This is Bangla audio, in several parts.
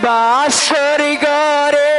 বাসরি গড়ে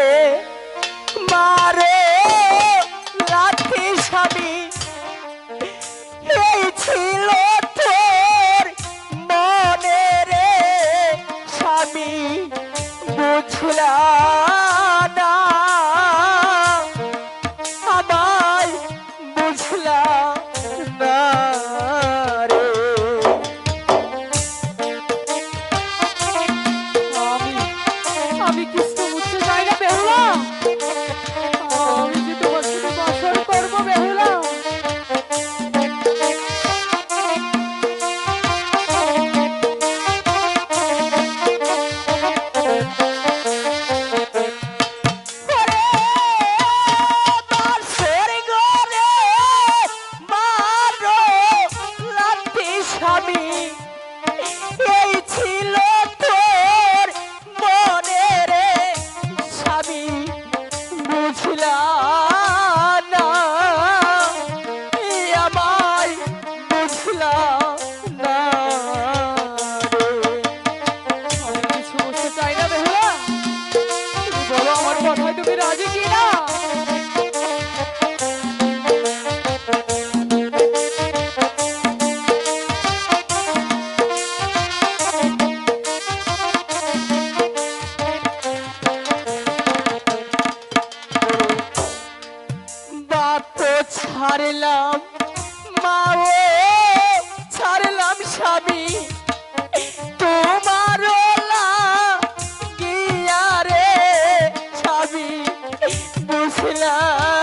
love.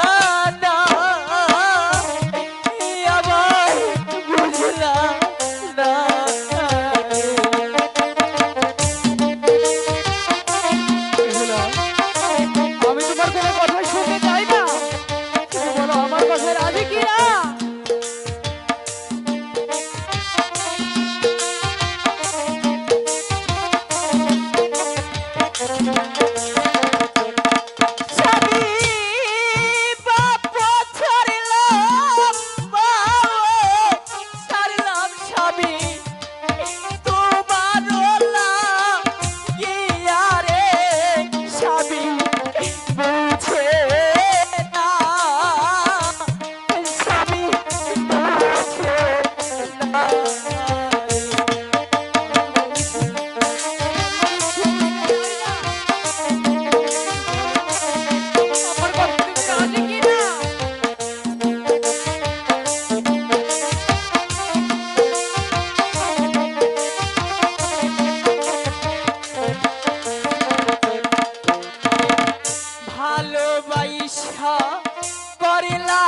পয়সা করিলা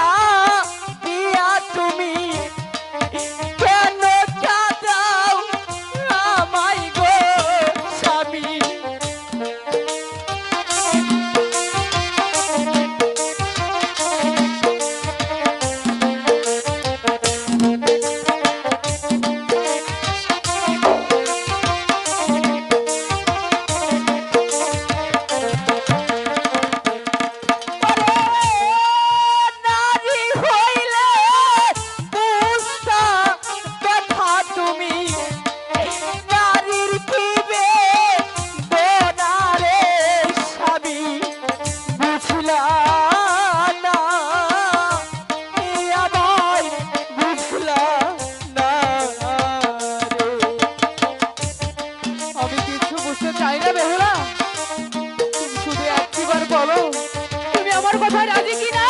তাই না বেহুলা শুধু একটিবার বলো, তুমি আমার কথা রাজি কিনা?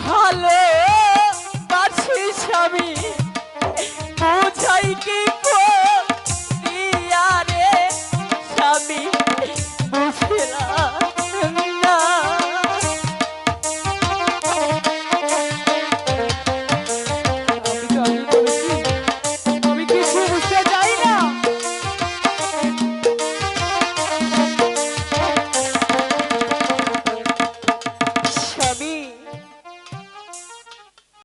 ভালো বাছি স্বামী বোঝাই কি